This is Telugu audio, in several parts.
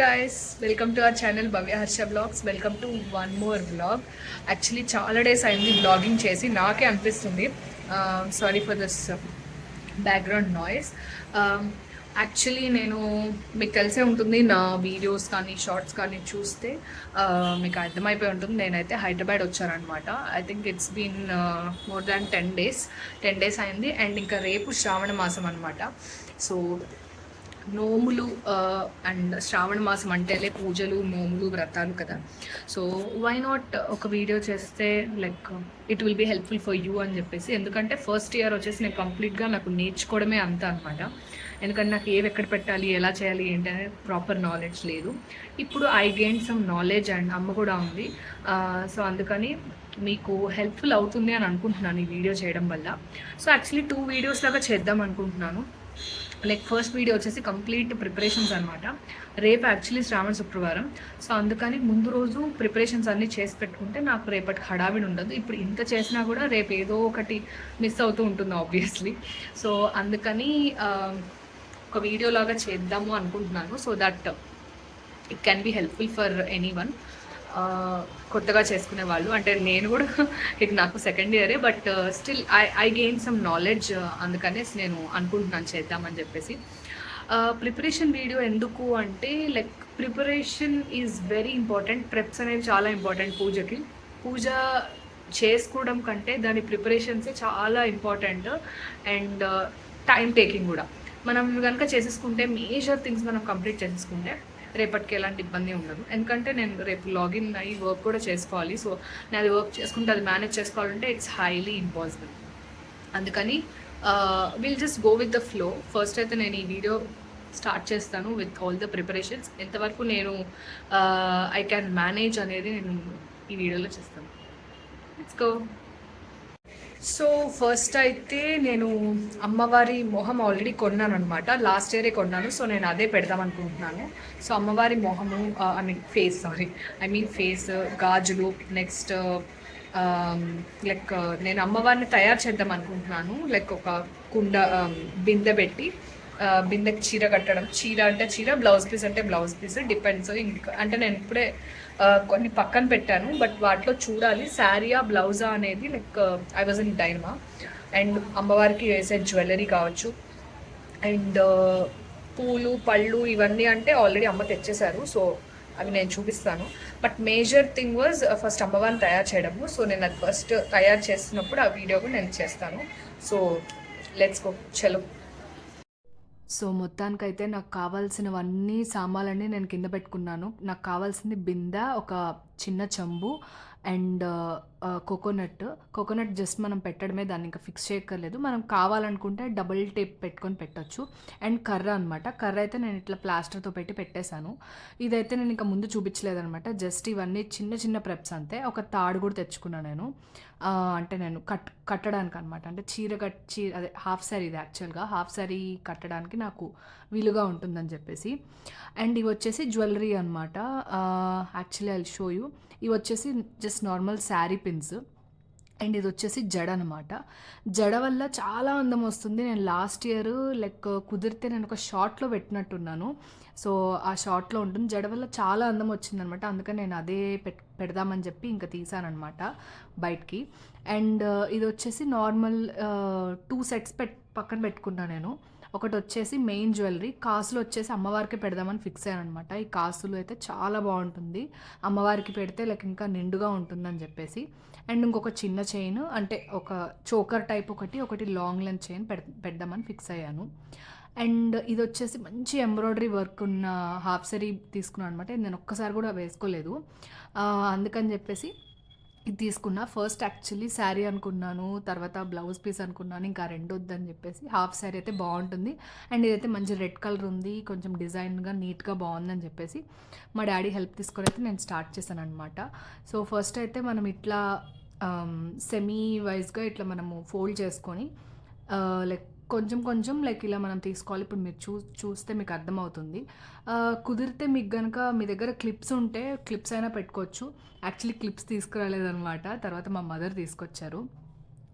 Guys welcome to our channel Bhavya Harsha blogs welcome to one more blog actually చాలా డేస్ అయింది బ్లాగింగ్ చేసి నాకే అనిపిస్తుంది. Sorry for this background noise actually నేను మీకు తెలిసే ఉంటుంది నా వీడియోస్ కానీ షార్ట్స్ కానీ చూస్తే మీకు అర్థమైపోయి ఉంటుంది. నేనైతే Hyderabad వచ్చానమాట I think it's been more than ten days ten days అయింది. అండ్ ఇంకా రేపు శ్రావణ మాసం అనమాట సో నోములు అండ్ శ్రావణ మాసం అంటేలే పూజలు నోములు వ్రతాలు కదా. సో వై నాట్ ఒక వీడియో చేస్తే like it will be helpful for you అని చెప్పేసి. ఎందుకంటే ఫస్ట్ ఇయర్ వచ్చేసి నేను కంప్లీట్గా నాకు నేర్చుకోవడమే అంత అనమాట ఎందుకంటే నాకు ఏవి ఎక్కడ పెట్టాలి ఎలా చేయాలి ఏంటి అనేది ప్రాపర్ నాలెడ్జ్ లేదు. ఇప్పుడు I gain some knowledge and అమ్మ కూడా ఉంది. సో అందుకని మీకు హెల్ప్ఫుల్ అవుతుంది అని అనుకుంటున్నాను ఈ వీడియో చేయడం వల్ల. సో యాక్చువల్లీ టూ వీడియోస్ లాగా చేద్దాం అనుకుంటున్నాను. లైక్ ఫస్ట్ వీడియో వచ్చేసి కంప్లీట్ ప్రిపరేషన్స్ అనమాట రేపు యాక్చువల్లీ శ్రావణ శుక్రవారం. సో అందుకని ముందు రోజు ప్రిపరేషన్స్ అన్నీ చేసి పెట్టుకుంటే నాకు రేపటి హడావిడి ఉండదు. ఇప్పుడు ఇంత చేసినా కూడా రేపు ఏదో ఒకటి మిస్ అవుతూ ఉంటుంది ఆబ్వియస్లీ సో అందుకని ఒక వీడియోలాగా చేద్దాము అనుకుంటున్నాను. So that it can be helpful for anyone కొత్తగా చేసుకునే వాళ్ళు. అంటే నేను కూడా ఇక నాకు సెకండ్ ఇయరే but still I I gain some knowledge అందుకనేసి నేను అనుకుంటున్నాను చేద్దామని చెప్పేసి. ప్రిపరేషన్ వీడియో ఎందుకు అంటే like preparation is very important preps అనేవి చాలా ఇంపార్టెంట్ పూజకి. పూజ చేసుకోవడం కంటే దాని ప్రిపరేషన్సే చాలా ఇంపార్టెంట్ అండ్ టైం టేకింగ్ కూడా. మనం కనుక చేసేసుకుంటే మేజర్ థింగ్స్ మనం కంప్లీట్ చేసేసుకుంటే రేపటికి ఎలాంటి ఇబ్బంది ఉండదు. ఎందుకంటే నేను రేపు లాగిన్ అయ్యి వర్క్ కూడా చేసుకోవాలి. సో నేను అది వర్క్ చేసుకుంటే అది మేనేజ్ చేసుకోవాలంటే ఇట్స్ హైలీ ఇంపాసిబుల్ అందుకని will just go with the flow first అయితే నేను ఈ వీడియో స్టార్ట్ చేస్తాను విత్ ఆల్ ద ప్రిపరేషన్స్ ఎంతవరకు నేను ఐ క్యాన్ మేనేజ్ అనేది నేను ఈ వీడియోలో చేస్తాను. ఇట్స్ గో సో ఫస్ట్ అయితే నేను అమ్మవారి మొహం ఆల్రెడీ కొన్నాను అనమాట లాస్ట్ ఇయరే కొన్నాను. సో నేను అదే పెడదాం అనుకుంటున్నాను. సో అమ్మవారి మొహము I mean face sorry I mean face గాజులు next like uh, um, uh, నేను అమ్మవారిని తయారు చేద్దాం అనుకుంటున్నాను. లైక్ ఒక కుండ um, బిందె పెట్టి uh, బిందెకి చీర కట్టడం. చీర అంటే చీర బ్లౌజ్ పీస్ అంటే బ్లౌజ్ పీస్ డిపెండ్స్ ఇంకా అంటే నేను ఇప్పుడే కొన్ని పక్కన పెట్టాను బట్ వాటిలో చూడాలి. శారీయా బ్లౌజా అనేది like I was in dilemma and అమ్మవారికి వేసే జ్యువెలరీ కావచ్చు. అండ్ పూలు పళ్ళు ఇవన్నీ అంటే ఆల్రెడీ అమ్మ తెచ్చేశారు. సో అవి నేను చూపిస్తాను. But major thing was first అమ్మవారిని తయారు చేయడము. సో నేను అది ఫస్ట్ తయారు చేస్తున్నప్పుడు ఆ వీడియో కూడా నేను చేస్తాను. సో లెట్స్ గో చలో సో మొత్తానికైతే నాకు కావాల్సినవన్నీ సామాన్లన్నీ నేను కింద పెట్టుకున్నాను. నాకు కావాల్సింది బిందె ఒక చిన్న చెంబు అండ్ కోకోనట్. కోకోనట్ జస్ట్ మనం పెట్టడమే దాన్ని ఇంకా ఫిక్స్ చేయక్కర్లేదు. మనం కావాలనుకుంటే డబుల్ టేప్ పెట్టుకొని పెట్టచ్చు. అండ్ కర్ర అనమాట కర్ర అయితే నేను ఇట్లా ప్లాస్టర్తో పెట్టి పెట్టేశాను. ఇదైతే నేను ఇంకా ముందు చూపించలేదనమాట జస్ట్ ఇవన్నీ చిన్న చిన్న ప్రెప్స్ అంతే. ఒక తాడు కూడా తెచ్చుకున్నాను నేను. అంటే నేను కట్ కట్టడానికి అనమాట అంటే చీర కట్ చీర అదే హాఫ్ శారీ ఇది యాక్చువల్గా. హాఫ్ శారీ కట్టడానికి నాకు వీలుగా ఉంటుందని చెప్పేసి. అండ్ ఇవి వచ్చేసి జ్యువెలరీ అనమాట యాక్చువల్లీ ఐ షో యూ. ఇవి వచ్చేసి just normal sari pins. And ఇది వచ్చేసి జడ అనమాట జడ వల్ల చాలా అందం వస్తుంది. నేను లాస్ట్ ఇయర్ లైక్ కుదిరితే నేను ఒక షార్ట్లో పెట్టినట్టున్నాను. సో ఆ షార్ట్లో ఉంటుంది. జడ వల్ల చాలా అందం వచ్చిందనమాట అందుకని నేను అదే పెట్ పెడదామని చెప్పి ఇంకా తీసానమాట బయటికి. అండ్ ఇది వచ్చేసి నార్మల్ టూ సెట్స్ పెట్ పక్కన పెట్టుకున్నాను నేను. ఒకటి వచ్చేసి మెయిన్ జ్యువెలరీ. కాసులు వచ్చేసి అమ్మవారికి పెడదామని ఫిక్స్ అయ్యాను అనమాట ఈ కాసులు అయితే చాలా బాగుంటుంది. అమ్మవారికి పెడితే లైక్ ఇంకా నిండుగా ఉంటుందని చెప్పేసి. అండ్ ఇంకొక చిన్న చైన్ అంటే ఒక చోకర్ టైప్ ఒకటి ఒకటి లాంగ్ లెంత్ చైన్ పెడ పెడదామని ఫిక్స్ అయ్యాను. అండ్ ఇది వచ్చేసి మంచి ఎంబ్రాయిడరీ వర్క్ ఉన్న హాఫ్ సరీ తీసుకున్నాను అనమాట నేను ఒక్కసారి కూడా వేసుకోలేదు. అందుకని చెప్పేసి ఇది తీసుకున్న. ఫస్ట్ యాక్చువల్లీ శారీ అనుకున్నాను తర్వాత బ్లౌజ్ పీస్ అనుకున్నాను ఇంకా రెండు వద్దని చెప్పేసి. హాఫ్ శారీ అయితే బాగుంటుంది. అండ్ ఇదైతే మంచి రెడ్ కలర్ ఉంది కొంచెం డిజైన్గా నీట్గా బాగుందని చెప్పేసి మా డాడీ హెల్ప్ తీసుకొని అయితే నేను స్టార్ట్ చేశాను అనమాట సో ఫస్ట్ అయితే మనం ఇట్లా సెమీ వైజ్గా ఇట్లా మనము ఫోల్డ్ చేసుకొని లైక్ కొంచెం కొంచెం లైక్ ఇలా మనం తీసుకోవాలి ఇప్పుడు మీరు చూ చూస్తే మీకు అర్థమవుతుంది కుదిరితే మీకు కనుక మీ దగ్గర క్లిప్స్ ఉంటే క్లిప్స్ అయినా పెట్టుకోవచ్చు యాక్చువల్లీ క్లిప్స్ తీసుకురాలేదనమాట తర్వాత మా మదర్ తీసుకొచ్చారు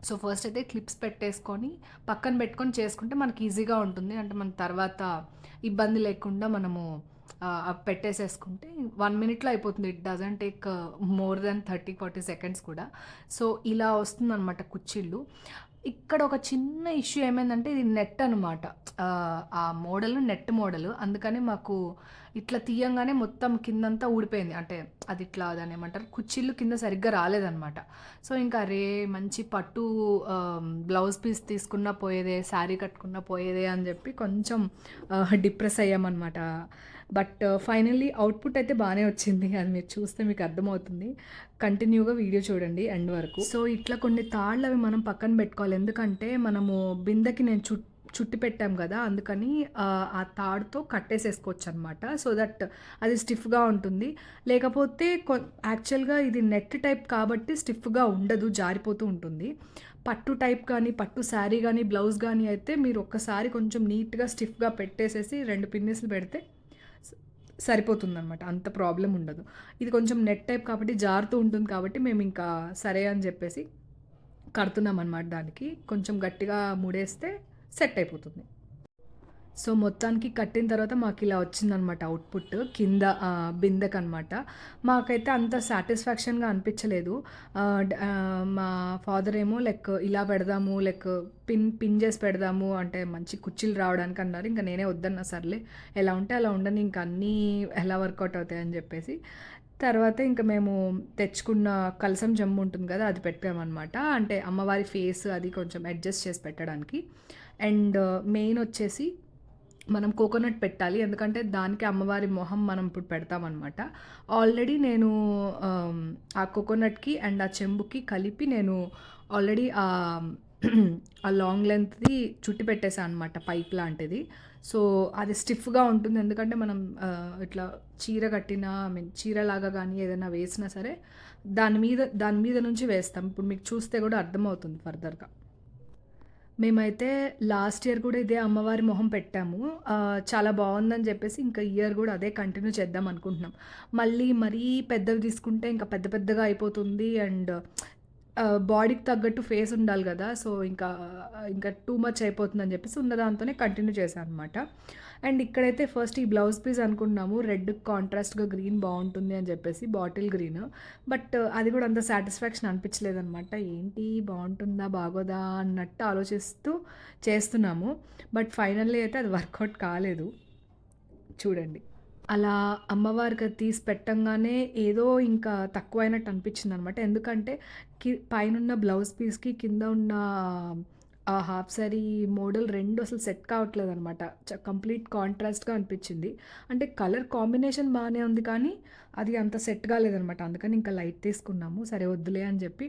సో ఫస్ట్ అయితే క్లిప్స్ పెట్టేసుకొని పక్కన పెట్టుకొని చేసుకుంటే మనకి ఈజీగా ఉంటుంది అంటే మన తర్వాత ఇబ్బంది లేకుండా మనము పెట్టేసేసుకుంటే వన్ మినిట్‌లో అయిపోతుంది. It doesn't take more than thirty forty seconds కూడా. సో, ఇలా వస్తుందన్నమాట కుచ్చిళ్ళు. ఇక్కడ ఒక చిన్న ఇష్యూ ఏమైందంటే ఇది నెట్ అనమాట. ఆ మోడల్ నెట్ మోడల్. అందుకని మాకు ఇట్లా తీయంగానే మొత్తం కిందంతా ఊడిపోయింది. అంటే అది ఇట్లా దాన్నేమంటారు కుచ్చిళ్ళు కింద సరిగ్గా రాలేదనమాట. సో, ఇంకా అరే! మంచి పట్టు బ్లౌజ్ పీస్ తీసుకున్నా పోయేదే, శారీ కట్టుకున్నా పోయేదే అని చెప్పి కొంచెం డిప్రెస్ అయ్యామన్నమాట బట్ uh, ఫైనల్లీ అవుట్‌పుట్ అయితే బాగానే వచ్చింది. అది మీరు చూస్తే మీకు అర్థమవుతుంది. కంటిన్యూగా వీడియో చూడండి ఎండ్ వరకు. సో, ఇట్లా కొన్ని తాళ్ళవి మనం పక్కన పెట్టుకోవాలి. ఎందుకంటే మనము బిందెకి నేను చుట్టూ చుట్టి పెట్టాం కదా అందుకని ఆ తాడుతో కట్టేసేసుకోవచ్చనమాట. సో దట్ అది స్టిఫ్‌గా ఉంటుంది. లేకపోతే కొ యాక్చువల్‌గా ఇది నెట్ టైప్ కాబట్టి స్టిఫ్‌గా ఉండదు. జారిపోతూ ఉంటుంది. పట్టు టైప్ కానీ, పట్టు శారీ కానీ బ్లౌజ్ కానీ అయితే మీరు ఒక్కసారి కొంచెం నీట్‌గా స్టిఫ్‌గా పెట్టేసేసి రెండు పిన్నిస్‌లు పెడితే స సరిపోతుందనమాట. అంత ప్రాబ్లం ఉండదు. ఇది కొంచెం నెట్ టైప్ కాబట్టి జారుతూ ఉంటుంది కాబట్టి మేము ఇంకా సరే అని చెప్పేసి కడుతున్నాం అనమాట దానికి. కొంచెం గట్టిగా ముడేస్తే సెట్ అయిపోతుంది. సో, మొత్తానికి కట్టిన తర్వాత మాకు ఇలా వచ్చిందనమాట అవుట్‌పుట్. కింద ఆహ్, బిందెకనమాట. మాకైతే అంత సాటిస్ఫాక్షన్‌గా అనిపించలేదు. మా ఫాదర్ ఏమో లైక్ ఇలా పెడదాము, లైక్ పిన్ పిన్ చేసి పెడదాము అంటే మంచి కుర్చీలు రావడానికి అన్నారు. ఇంకా నేనే వద్దన్నా సర్లే ఎలా ఉంటే అలా ఉండని ఇంకా అన్నీ ఎలా వర్కౌట్ అవుతాయని చెప్పేసి. తర్వాత ఇంక మేము తెచ్చుకున్న కలసం జమ్ము ఉంటుంది కదా! అది పెట్టామన్నమాట అంటే అమ్మవారి ఫేస్ అది కొంచెం అడ్జస్ట్ చేసి పెట్టడానికి. అండ్ మెయిన్ వచ్చేసి మనం కోకోనట్ పెట్టాలి. ఎందుకంటే దానికి అమ్మవారి మొహం మనం ఇప్పుడు పెడతామన్నమాట ఆల్రెడీ నేను ఆ కోకోనట్‌కి అండ్ ఆ చెంబుకి కలిపి నేను ఆల్రెడీ ఆ ఆ లాంగ్ లెంగ్త్‌ది చుట్టి పెట్టేసా అనమాట పైప్ లాంటిది. సో, అది స్టిఫ్‌గా ఉంటుంది. ఎందుకంటే మనం ఇట్లా చీర కట్టినా ఐ మీన్ చీరలాగా కానీ ఏదైనా వేసినా సరే దాని మీద దాని మీద నుంచి వేస్తాం. ఇప్పుడు మీకు చూస్తే కూడా అర్థమవుతుంది ఫర్దర్‌గా. మేమైతే లాస్ట్ ఇయర్ కూడా ఇదే అమ్మవారి మొహం పెట్టాము. చాలా బాగుందని చెప్పేసి ఇంకా ఇయర్ కూడా అదే కంటిన్యూ చేద్దాం అనుకుంటున్నాం. మళ్ళీ మరీ పెద్దవి తీసుకుంటే ఇంకా పెద్ద పెద్దగా అయిపోతుంది. అండ్ బాడీకి తగ్గట్టు ఫేస్ ఉండాలి కదా సో, ఇంకా ఇంకా టూ మచ్ అయిపోతుందని చెప్పేసి ఉన్న దాంతోనే కంటిన్యూ చేశాను అనమాట. అండ్ ఇక్కడైతే ఫస్ట్ ఈ బ్లౌజ్ పీస్ అనుకున్నాము. రెడ్ కాంట్రాస్ట్‌గా గ్రీన్ బాగుంటుంది అని చెప్పేసి బాటిల్ గ్రీన్. బట్ అది కూడా అంత సాటిస్ఫాక్షన్ అనిపించలేదనమాట. ఏంటి బాగుంటుందా బాగోదా? అన్నట్టు ఆలోచిస్తూ చేస్తున్నాము. బట్ ఫైనల్లీ అయితే అది వర్కౌట్ కాలేదు. చూడండి. అలా అమ్మవారికి తీసి పెట్టంగానే ఏదో ఇంకా తక్కువైనట్టు అనిపించిందనమాట. ఎందుకంటే కి పైనున్న బ్లౌజ్ పీస్‌కి కింద ఉన్న ఆ హాఫ్ సారీ మోడల్ రెండు అసలు సెట్ కావట్లేదనమాట. చ కంప్లీట్ కాంట్రాస్ట్‌గా అనిపించింది. అంటే కలర్ కాంబినేషన్ బాగానే ఉంది కానీ అది అంత సెట్ కాలేదనమాట. అందుకని ఇంకా లైట్ తీసుకున్నాము. సరే వద్దులే అని చెప్పి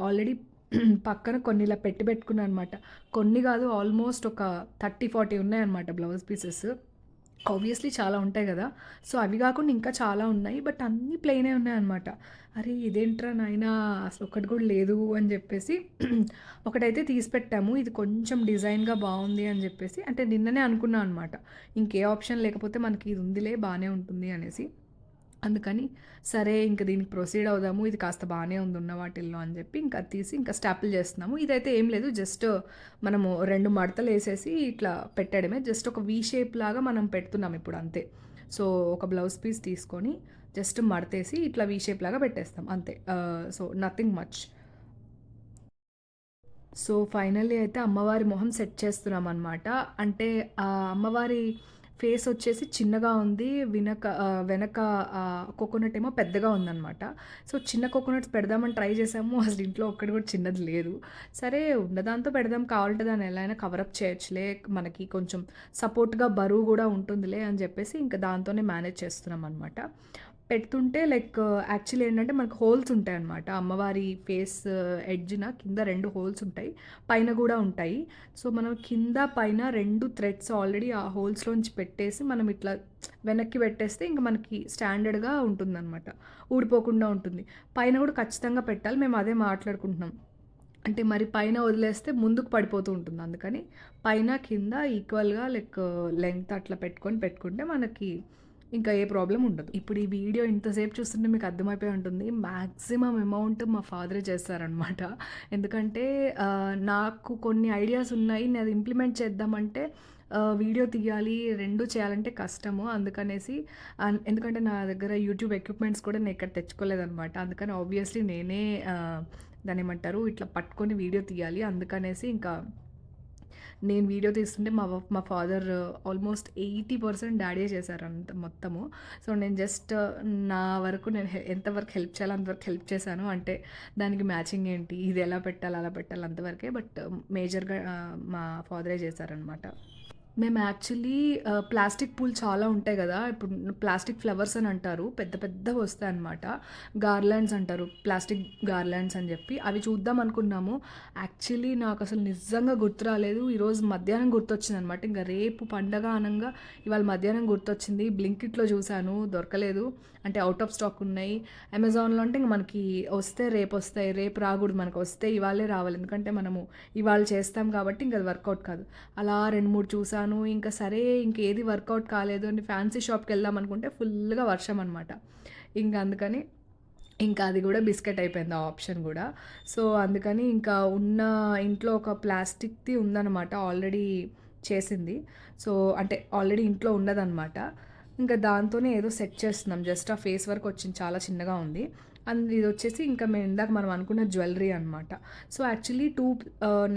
ఆల్రెడీ పక్కన కొన్ని ఇలా పెట్టి పెట్టుకున్నా అనమాట. కొన్ని కాదు ఆల్మోస్ట్ ఒక 30, 40 ఉన్నాయన్నమాట బ్లౌజ్ పీసెస్. ఆబ్వియస్‌లీ చాలా ఉంటాయి కదా సో, అవి కాకుండా ఇంకా చాలా ఉన్నాయి. బట్ అన్నీ ప్లెయినే ఉన్నాయన్నమాట. అరే! ఇదేంట్రా నాయన అసలు ఒకటి కూడా లేదు అని చెప్పేసి ఒకటైతే తీసి పెట్టాము. ఇది కొంచెం డిజైన్‌గా బాగుంది అని చెప్పేసి అంటే నిన్ననే అనుకున్నాను అనమాట. ఇంకే ఆప్షన్ లేకపోతే మనకి ఇది ఉందిలే బాగానే ఉంటుంది అనేసి. అందుకని సరే ఇంక దీనికి ప్రొసీడ్ అవుదాము. ఇది కాస్త బాగానే ఉంది ఉన్న వాటిల్లో అని చెప్పి ఇంకా తీసి ఇంకా స్టాపుల్ చేస్తున్నాము. ఇదైతే ఏం లేదు జస్ట్ మనము రెండు మడతలు వేసేసి ఇట్లా పెట్టడమే. జస్ట్ ఒక వీ షేప్ లాగా మనం పెడుతున్నాం ఇప్పుడు అంతే. సో, ఒక బ్లౌజ్ పీస్ తీసుకొని జస్ట్ మడతేసి ఇట్లా వి షేప్ లాగా పెట్టేస్తాం అంతే. So, nothing much. So, finally అయితే అమ్మవారి మొహం సెట్ చేస్తున్నామనమాట. అంటే ఆ అమ్మవారి ఫేస్ వచ్చేసి చిన్నగా ఉంది. వెనక వెనక కోకోనట్ ఏమో పెద్దగా ఉందనమాట. సో, చిన్న కోకోనట్స్ పెడదామని ట్రై చేసాము. అసలు ఇంట్లో ఒక్కటి కూడా చిన్నది లేదు. సరే ఉన్నదాంతో పెడదాం కావాలంటే దాన్ని ఎలా అయినా కవరప్ చేయొచ్చులే. మనకి కొంచెం సపోర్ట్‌గా బరువు కూడా ఉంటుందిలే అని చెప్పేసి ఇంకా దాంతోనే మేనేజ్ చేస్తున్నామనమాట. పెడుతుంటే లైక్ యాక్చువల్లీ ఏంటంటే మనకు హోల్స్ ఉంటాయి అనమాట అమ్మవారి ఫేస్ uh, ఎడ్జ్‌న కింద రెండు హోల్స్ ఉంటాయి. పైన కూడా ఉంటాయి. సో, మనం కింద పైన రెండు థ్రెడ్స్ ఆల్రెడీ ఆ హోల్స్‌లోంచి పెట్టేసి మనం ఇట్లా వెనక్కి పెట్టేస్తే ఇంక మనకి స్టాండర్డ్‌గా ఉంటుందనమాట. ఊడిపోకుండా ఉంటుంది. పైన కూడా ఖచ్చితంగా పెట్టాలి. మేము అదే మాట్లాడుకుంటున్నాం. అంటే మరి పైన వదిలేస్తే ముందుకు పడిపోతూ ఉంటుంది. అందుకని పైన కింద ఈక్వల్‌గా లైక్ లెంగ్త్ అట్లా పెట్టుకొని పెట్టుకుంటే మనకి ఇంకా ఏ ప్రాబ్లం ఉండదు. ఇప్పుడు ఈ వీడియో ఇంతసేపు చూస్తుంటే మీకు అర్థమైపోయి ఉంటుంది. మ్యాక్సిమం అమౌంట్ మా ఫాదరే చేస్తారనమాట ఎందుకంటే నాకు కొన్ని ఐడియాస్ ఉన్నాయి. నేను అది ఇంప్లిమెంట్ చేద్దామంటే వీడియో తీయాలి రెండు చేయాలంటే కష్టము. అందుకనేసి ఎందుకంటే నా దగ్గర యూట్యూబ్ ఎక్విప్మెంట్స్ కూడా నేను ఇక్కడ తెచ్చుకోలేదనమాట అందుకని ఆబ్వియస్లీ నేనే దాని దాన్ని ఏమంటారు ఇట్లా పట్టుకొని వీడియో తీయాలి. అందుకనేసి ఇంకా నేను వీడియో తీస్తుంటే మా మా father almost eighty percent daddy చేశారు అంత మొత్తము. సో నేను జస్ట్ uh, నా వరకు నేను ఎంతవరకు హెల్ప్ చేయాలో అంతవరకు హెల్ప్ చేశాను. అంటే దానికి మ్యాచింగ్ ఏంటి? ఇది ఎలా పెట్టాలి? అలా పెట్టాలి అంతవరకే బట్ మేజర్గా uh, uh, మా ఫాదరే చేశారనమాట మేము యాక్చువల్లీ ప్లాస్టిక్ uh, పూలు చాలా ఉంటాయి కదా. ఇప్పుడు ప్లాస్టిక్ ఫ్లవర్స్ అని అంటారు. పెద్ద పెద్దవి వస్తాయి అనమాట గార్లాండ్స్ అంటారు. ప్లాస్టిక్ గార్లాండ్స్ అని చెప్పి. అవి చూద్దాం అనుకున్నాము. యాక్చువల్లీ నాకు అసలు నిజంగా గుర్తు రాలేదు. ఈరోజు మధ్యాహ్నం గుర్తొచ్చింది అనమాట ఇంకా రేపు పండగ అనంగా ఇవాళ మధ్యాహ్నం గుర్తొచ్చింది. బ్లింకిట్లో చూశాను. దొరకలేదు. అంటే అవుట్ ఆఫ్ స్టాక్ ఉన్నాయి. అమెజాన్లో అంటే ఇంక మనకి వస్తే రేపు వస్తాయి రేపు రాకూడదు మనకు. వస్తే ఇవాళే రావాలి. ఎందుకంటే మనము ఇవాళ చేస్తాం కాబట్టి ఇంకా అది వర్కౌట్ కాదు. అలా రెండు మూడు చూసాను. ఇంకా సరే ఇంకేది వర్కౌట్ కాలేదు అని ఫ్యాన్సీ షాప్కి వెళ్దాం అనుకుంటే ఫుల్గా వర్షం అనమాట ఇంకా అందుకని ఇంకా అది కూడా బిస్కెట్ అయిపోయింది ఆ ఆప్షన్ కూడా. సో అందుకని ఇంకా ఉన్న ఇంట్లో ఒక ప్లాస్టిక్ది ఉందన్నమాట. ఆల్రెడీ చేసింది. సో అంటే ఆల్రెడీ ఇంట్లో ఉన్నదన్నమాట. ఇంకా దాంతోనే ఏదో సెట్ చేస్తున్నాం. జస్ట్ ఆ ఫేస్ వర్క్ వచ్చింది. చాలా చిన్నగా ఉంది. అండ్ ఇది వచ్చేసి ఇంకా మేము ఇందాక మనం అనుకున్న జ్యువెలరీ అనమాట so actually two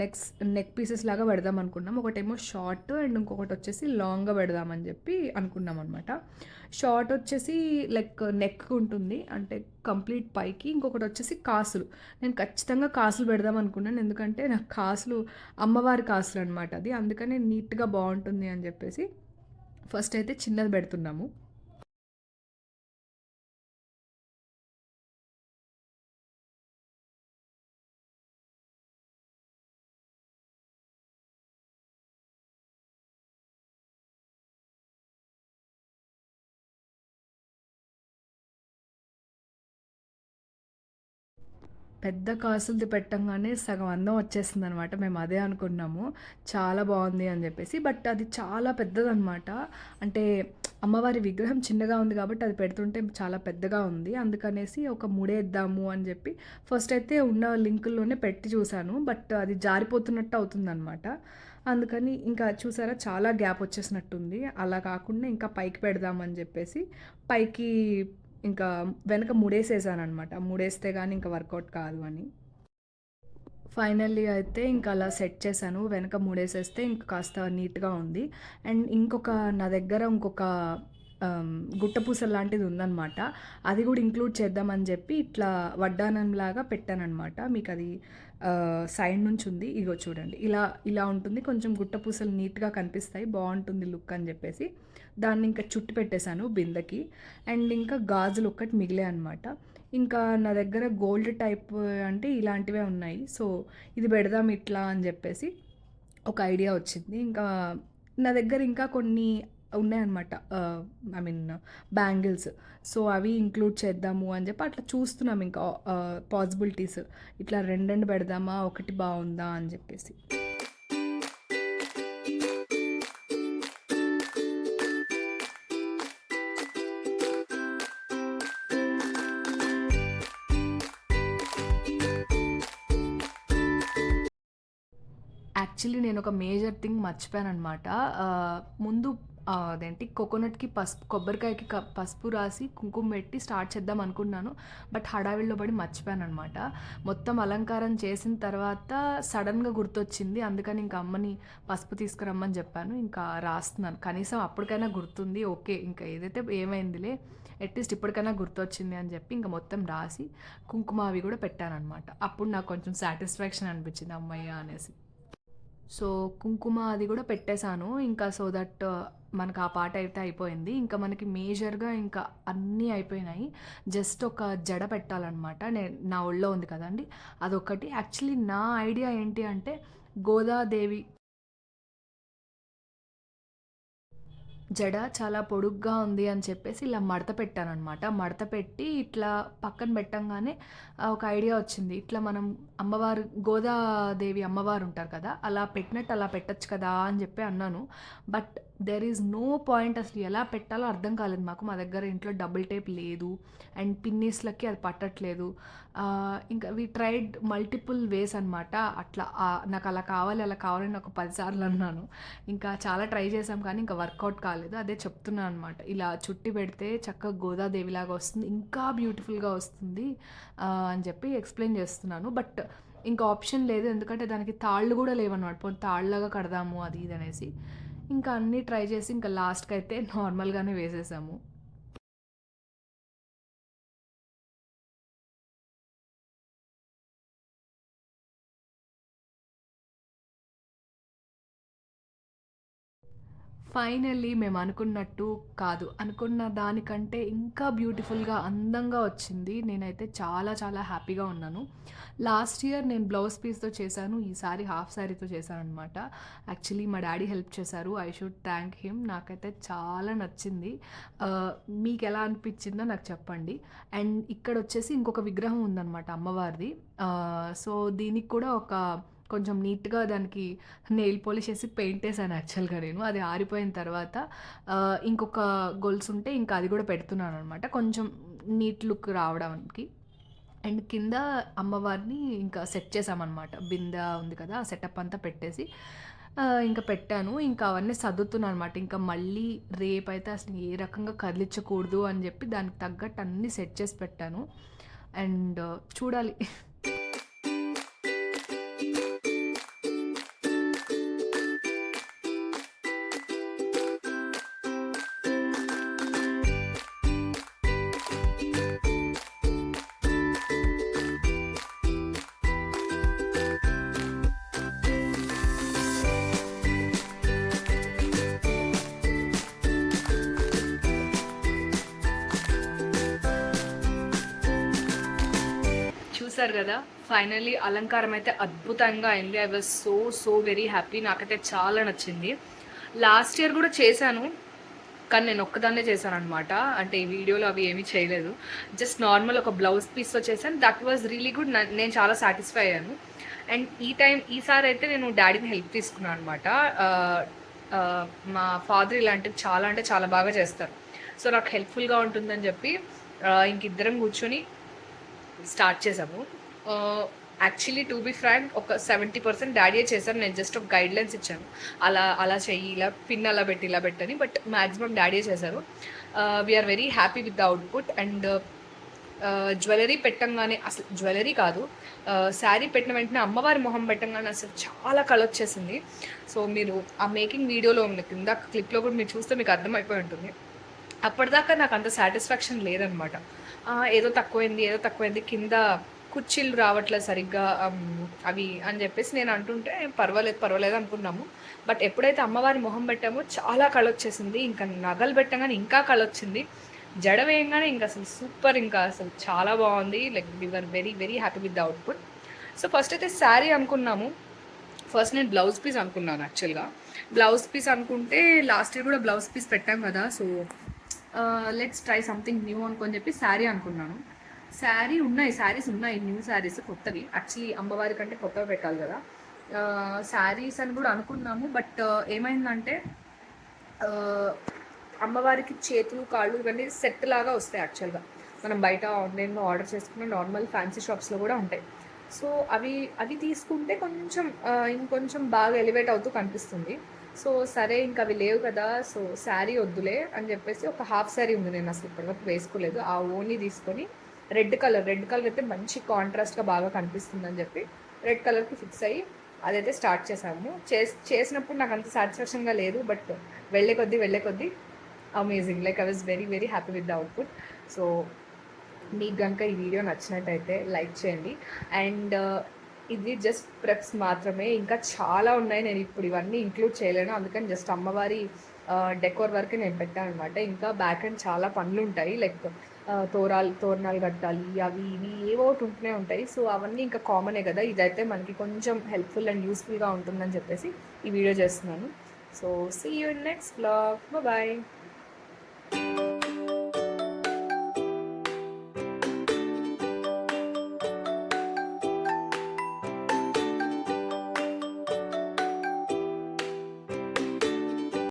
necks neck pieces లాగా పెడదాం అనుకున్నాం. ఒకటేమో షార్ట్ అండ్ ఇంకొకటి వచ్చేసి లాంగ్గా పెడదామని చెప్పి అనుకున్నాం అనమాట షార్ట్ వచ్చేసి లైక్ నెక్ ఉంటుంది. అంటే కంప్లీట్ పైకి. ఇంకొకటి వచ్చేసి కాసులు. నేను ఖచ్చితంగా కాసులు పెడదాం అనుకున్నాను. ఎందుకంటే నాకు కాసులు అమ్మవారి కాసులు అనమాట అది. అందుకనే నీట్గా బాగుంటుంది అని చెప్పేసి ఫస్ట్ అయితే చిన్నది పెడుతున్నాము. పెద్ద కాసులది పెట్టంగానే సగం అందం వచ్చేస్తుంది అనమాట మేము అదే అనుకున్నాము. చాలా బాగుంది అని చెప్పేసి. బట్ అది చాలా పెద్దదనమాట. అంటే అమ్మవారి విగ్రహం చిన్నగా ఉంది కాబట్టి అది పెడుతుంటే చాలా పెద్దగా ఉంది. అందుకనేసి ఒక ముడేద్దాము అని చెప్పి ఫస్ట్ అయితే ఉన్న లింకుల్లోనే పెట్టి చూశాను. బట్ అది జారిపోతున్నట్టు అవుతుందన్నమాట అందుకని ఇంకా చూసారా చాలా గ్యాప్ వచ్చేసినట్టుంది. అలా కాకుండా ఇంకా పైకి పెడదామని చెప్పేసి పైకి ఇంకా వెనక ముడేసేసాను అనమాట ముడేస్తే కానీ ఇంకా వర్కౌట్ కాదు అని. ఫైనల్లీ అయితే ఇంకా అలా సెట్ చేశాను. వెనక మూడేసేస్తే ఇంకా కాస్త నీట్గా ఉంది. అండ్ ఇంకొక నా దగ్గర ఇంకొక గుట్టపూస లాంటిది ఉందన్నమాట. అది కూడా ఇంక్లూడ్ చేద్దామని చెప్పి ఇట్లా వడ్డానంలాగా పెట్టానమాట మీకు అది సైడ్ నుంచి ఉంది. ఇగో చూడండి. ఇలా ఇలా ఉంటుంది. కొంచెం గుట్టపూసలు నీట్గా కనిపిస్తాయి. బాగుంటుంది లుక్ అని చెప్పేసి. దాన్ని ఇంకా చుట్టి పెట్టేశాను బిందెకి. అండ్ ఇంకా గాజులు ఒక్కటి మిగిలే అనమాట ఇంకా నా దగ్గర గోల్డ్ టైప్ అంటే ఇలాంటివే ఉన్నాయి. సో ఇది పెడదాం ఇట్లా అని చెప్పేసి ఒక ఐడియా వచ్చింది. ఇంకా నా దగ్గర ఇంకా కొన్ని ఉన్నాయన్నమాట ఐ మీన్ బ్యాంగిల్స్. సో అవి ఇంక్లూడ్ చేద్దాము అని చెప్పి అట్లా చూస్తున్నాం ఇంకా పాసిబిలిటీస్. ఇట్లా రెండు రెండు పెడదామా? ఒకటి బాగుందా? అని చెప్పేసి. యాక్చువల్లీ నేను ఒక మేజర్ థింగ్ మర్చిపోయాను అనమాట ముందు అదేంటి కోకోనట్కి పసుపు కొబ్బరికాయకి క- పసుపు రాసి కుంకుమ పెట్టి స్టార్ట్ చేద్దాం అనుకున్నాను. బట్ హడావిడిలో పడి మర్చిపోయాను అనమాట మొత్తం అలంకారం చేసిన తర్వాత సడన్గా గుర్తొచ్చింది. అందుకని ఇంకా అమ్మని పసుపు తీసుకురమ్మని చెప్పాను. ఇంకా రాస్తున్నాను. కనీసం అప్పటికైనా గుర్తుంది. ఓకే ఇంకా ఏదైతే ఏమైందిలే అట్లీస్ట్ ఇప్పటికైనా గుర్తొచ్చింది అని చెప్పి ఇంకా మొత్తం రాసి కుంకుమ అవి కూడా పెట్టాను అనమాట అప్పుడు నాకు కొంచెం సాటిస్ఫాక్షన్ అనిపించింది. అమ్మయ్య అనేసి. సో కుంకుమ అది కూడా పెట్టేశాను. ఇంకా సో దట్ మనకు ఆ పాట అయితే అయిపోయింది. ఇంకా మనకి మేజర్గా ఇంకా అన్నీ అయిపోయినాయి. జస్ట్ ఒక జడ పెట్టాలన్నమాట. నేను నా ఒళ్ళో ఉంది కదండి. అదొకటి యాక్చువల్లీ నా ఐడియా ఏంటి అంటే గోదాదేవి జడ చాలా పొడుగ్గా ఉంది అని చెప్పేసి ఇలా మడత పెట్టాననమాట మడత పెట్టి ఇట్లా పక్కన పెట్టంగానే ఒక ఐడియా వచ్చింది. ఇట్లా మనం అమ్మవారు గోదాదేవి అమ్మవారు ఉంటారు కదా అలా పెట్టినట్టు అలా పెట్టచ్చు కదా అని చెప్పి అన్నాను. But there is no point అసలు ఎలా పెట్టాలో అర్థం కాలేదు మాకు. మా దగ్గర ఇంట్లో డబుల్ టేప్ లేదు అండ్ పిన్నీస్లకి అది పట్టట్లేదు. ఇంకా వి ట్రైడ్ మల్టిపుల్ వేస్ అనమాట అట్లా నాకు అలా కావాలి అలా కావాలని ఒక పదిసార్లు అన్నాను. ఇంకా చాలా ట్రై చేసాం కానీ ఇంకా వర్కౌట్ కాలేదు. అదే చెప్తున్నాను అనమాట ఇలా చుట్టి పెడితే చక్కగా గోదాదేవిలాగా వస్తుంది ఇంకా బ్యూటిఫుల్గా వస్తుంది అని చెప్పి ఎక్స్ప్లెయిన్ చేస్తున్నాను. బట్ ఇంకా ఆప్షన్ లేదు. ఎందుకంటే దానికి తాళ్ళు కూడా లేవన్నమాట. పోనీ తాళ్ళగా కడదాము అది ఇది అనేసి. ఇంకా అన్నీ ట్రై చేసి ఇంకా లాస్ట్కి అయితే నార్మల్గానే వేసేసాము. ఫైనల్లీ మేము అనుకున్నట్టు కాదు. అనుకున్న దానికంటే ఇంకా బ్యూటిఫుల్గా అందంగా వచ్చింది. నేనైతే చాలా చాలా హ్యాపీగా ఉన్నాను. లాస్ట్ ఇయర్ నేను బ్లౌజ్ పీస్తో చేశాను. ఈసారి హాఫ్ శారీతో చేశాను అనమాట యాక్చువల్లీ మా డాడీ హెల్ప్ చేశారు. ఐ షుడ్ థ్యాంక్ హిమ్ నాకైతే చాలా నచ్చింది. Uh, మీకు ఎలా అనిపించిందో నాకు చెప్పండి. అండ్ ఇక్కడ వచ్చేసి ఇంకొక విగ్రహం ఉందన్నమాట అమ్మవారిది. Uh, సో దీనికి కూడా ఒక కొంచెం నీట్గా దానికి నెయిల్ పాలిష్ వేసి పెయింట్ వేసాను యాక్చువల్గా నేను. అది ఆరిపోయిన తర్వాత ఇంకొక గొలుసు ఉంటే ఇంకా అది కూడా పెడుతున్నాను అనమాట కొంచెం నీట్ లుక్ రావడానికి. అండ్ కింద అమ్మవారిని ఇంకా సెట్ చేసామన్నమాట. బిందె ఉంది కదా ఆ సెటప్ అంతా పెట్టేసి ఇంకా పెట్టాను. ఇంకా అవన్నీ సర్దుతున్నాను అనమాట ఇంకా మళ్ళీ రేపు అయితే అసలు ఏ రకంగా కదిలించకూడదు అని చెప్పి దానికి తగ్గట్టు అన్నీ సెట్ చేసి పెట్టాను. అండ్ చూడాలి. చూసారు కదా. ఫైనల్లీ అలంకారం అయితే అద్భుతంగా అయింది. I was so so very happy నాకైతే చాలా నచ్చింది. లాస్ట్ ఇయర్ కూడా చేశాను. కానీ నేను ఒక్కదాన్నే చేశాను అనమాట అంటే ఈ వీడియోలో అవి ఏమీ చేయలేదు. జస్ట్ నార్మల్ ఒక బ్లౌజ్ పీస్తో చేశాను. దట్ వాజ్ రియలీ గుడ్ నేను చాలా సాటిస్ఫై అయ్యాను. అండ్ ఈ టైం ఈసారి అయితే నేను డాడీని హెల్ప్ తీసుకున్నాను అనమాట మా ఫాదర్ ఇలాంటివి చాలా అంటే చాలా బాగా చేస్తారు. సో నాకు హెల్ప్ఫుల్గా ఉంటుందని చెప్పి ఇంకిద్దరం ఇంక ఇద్దరం కూర్చొని స్టార్ట్ చేసాము యాక్చువల్లీ టు బి ఫ్రాంక్ ఒక సెవెంటీ పర్సెంట్ డాడీయే చేశారు నేను జస్ట్ ఒక గైడ్ లైన్స్ ఇచ్చాను. అలా అలా చెయ్యి ఇలా పిన్ అలా పెట్టి ఇలా పెట్టని బట్ మ్యాక్సిమం డాడీయే చేశారు. We are very happy with the output and jewellery పెట్టంగానే అసలు జ్యువెలరీ కాదు శారీ పెట్టిన వెంటనే అమ్మవారి మొహం పెట్టంగానే అసలు చాలా కళ వచ్చేసింది. సో మీరు ఆ మేకింగ్ వీడియోలో ఉన్న కింద క్లిప్లో కూడా మీరు చూస్తే మీకు అర్థమైపోయి ఉంటుంది. అప్పటిదాకా నాకు అంత సాటిస్ఫాక్షన్ లేదనమాట ఏదో తక్కువైంది ఏదో తక్కువైంది కింద కుర్చీలు రావట్లేదు సరిగ్గా అవి అని చెప్పేసి నేను అంటుంటే పర్వాలేదు పర్వాలేదు అనుకున్నాము. బట్ ఎప్పుడైతే అమ్మవారి మొహం పెట్టామో చాలా కళ్ళు వచ్చేసింది ఇంకా నగలు పెట్టగానే ఇంకా కళ్ళు వచ్చింది జడ వేయంగానే ఇంకా అసలు సూపర్ ఇంకా అసలు చాలా బాగుంది. Like we are very very happy with the output so first అయితే శారీ అనుకున్నాము. ఫస్ట్ నేను బ్లౌజ్ పీస్ అనుకున్నాను యాక్చువల్గా. బ్లౌజ్ పీస్ అనుకుంటే లాస్ట్ ఇయర్ కూడా బ్లౌజ్ పీస్ పెట్టాం కదా so let's try something new అనుకొని చెప్పి శారీ అనుకున్నాను. శారీ ఉన్నాయి శారీస్ ఉన్నాయి న్యూ శారీస్ కొత్తవి. యాక్చువల్లీ అమ్మవారి కంటే కొత్తవి పెట్టాలి కదా. శారీస్ అని కూడా అనుకున్నాము బట్ ఏమైందంటే అమ్మవారికి చేతులు కాళ్ళు ఇవన్నీ సెట్ లాగా వస్తాయి యాక్చువల్గా మనం బయట ఆన్లైన్లో ఆర్డర్ చేసుకున్న నార్మల్ ఫ్యాన్సీ షాప్స్లో కూడా ఉంటాయి. సో అవి అవి తీసుకుంటే కొంచెం ఇంకొంచెం బాగా ఎలివేట్ అవుతూ కనిపిస్తుంది. సో సరే ఇంకా అవి లేవు కదా సో శారీ వద్దులే అని చెప్పేసి ఒక హాఫ్ శారీ ఉంది నేను అసలు ఇప్పటివరకు వేసుకోలేదు. ఆ ఓన్లీ తీసుకొని రెడ్ కలర్ రెడ్ కలర్ అయితే మంచి కాంట్రాస్ట్గా బాగా కనిపిస్తుంది అని చెప్పి రెడ్ కలర్కి ఫిక్స్ అయ్యి అదైతే స్టార్ట్ చేసాము చేస్ చేసినప్పుడు నాకు అంత సాటిస్ఫాక్షన్గా లేదు బట్ వెళ్ళే కొద్దీ వెళ్ళే కొద్దీ amazing like I was very very happy with the output so మీకు కనుక ఈ వీడియో నచ్చినట్టయితే లైక్ చేయండి. అండ్ ఇది జస్ట్ ప్రెప్స్ మాత్రమే. ఇంకా చాలా ఉన్నాయి. నేను ఇప్పుడు ఇవన్నీ ఇంక్లూడ్ చేయలేను. అందుకని జస్ట్ అమ్మవారి డెకోర్ వరకు నేను పెట్టాను అనమాట ఇంకా బ్యాక్ అండ్ చాలా పనులు ఉంటాయి. లైక్ తోరాలు తోరణాలు కట్టాలి అవి ఇవి ఏవో ఒకటి ఉంటూనే ఉంటాయి. సో అవన్నీ ఇంకా కామనే కదా. ఇదైతే మనకి కొంచెం హెల్ప్ఫుల్ అండ్ యూస్ఫుల్గా ఉంటుందని చెప్పేసి ఈ వీడియో చేస్తున్నాను. So see you next blog bye